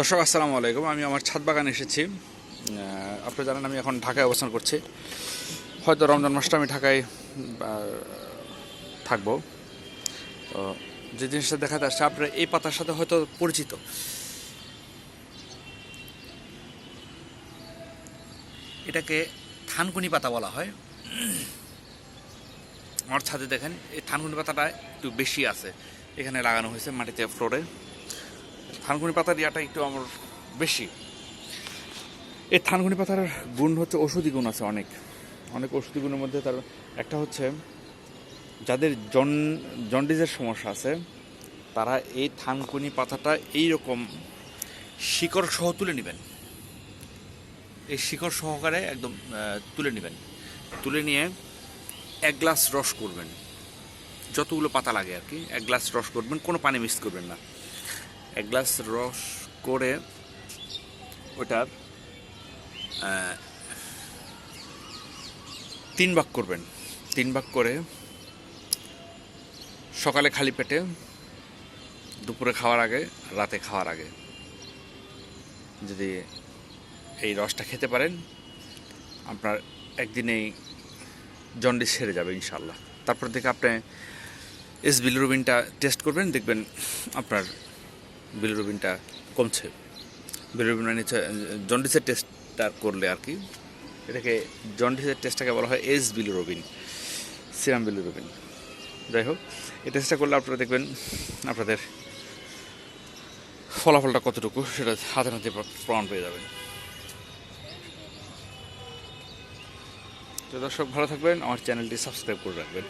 দর্শক, আসসালামু আলাইকুম। আমি আমার ছাদ বাগানে এসেছি। আপনি জানেন আমি এখন ঢাকায় অবস্থান করছি। হয়তো রমজান মাসটা আমি ঢাকায় থাকব। তো যে জিনিসটা দেখাতে আসছে, আপনারা এই পাতার সাথে হয়তো পরিচিত। এটাকে থানকুনি পাতা বলা হয়। আমার ছাদে দেখেন, এই থানকুনি পাতাটা একটু বেশি আছে। এখানে লাগানো হয়েছে মাটিতে ফ্লোরে থানকুনি পাতার ইয়াটা একটু আমার বেশি। এই থানকুনি পাতার গুণ হচ্ছে ওষুধি গুণ আছে অনেক। অনেক ওষুধি গুণের মধ্যে তার একটা হচ্ছে, যাদের জন, জন্ডিসের সমস্যা আছে, তারা এই থানকুনি পাতাটা এই রকম শিকড় সহ তুলে নেবেন। এই শিকড় সহকারে একদম তুলে নেবেন। তুলে নিয়ে এক গ্লাস রস করবেন। যতগুলো পাতা লাগে আর কি, এক গ্লাস রস করবেন, কোনো পানি মিক্স করবেন না। এক গ্লাস রস করে ওটার তিন ভাগ করবেন। তিন ভাগ করে সকালে খালি পেটে, দুপুরে খাওয়ার আগে, রাতে খাওয়ার আগে যদি এই রসটা খেতে পারেন, আপনার একদিনেই জন্ডিস সেরে যাবে ইনশাল্লাহ তারপর থেকে আপনি এস বিলিরুবিনটা টেস্ট করবেন, দেখবেন আপনার বিলিরুবিনটা কমছে। বিলিরুবিন হচ্ছে জন্ডিসের টেস্টটা করলে আর কি, এটাকে জন্ডিসের টেস্টটাকে বলা হয় এস বিলিরুবিন সিরাম বিলিরুবিন যাই হোক, এই টেস্টটা করলে আপনারা দেখবেন, আপনাদের ফলাফলটা কতটুকু, সেটা হাতে হাতে প্রমাণ পেয়ে যাবেন। তো দর্শক, ভালো থাকবেন, আমার চ্যানেলটি সাবস্ক্রাইব করে রাখবেন।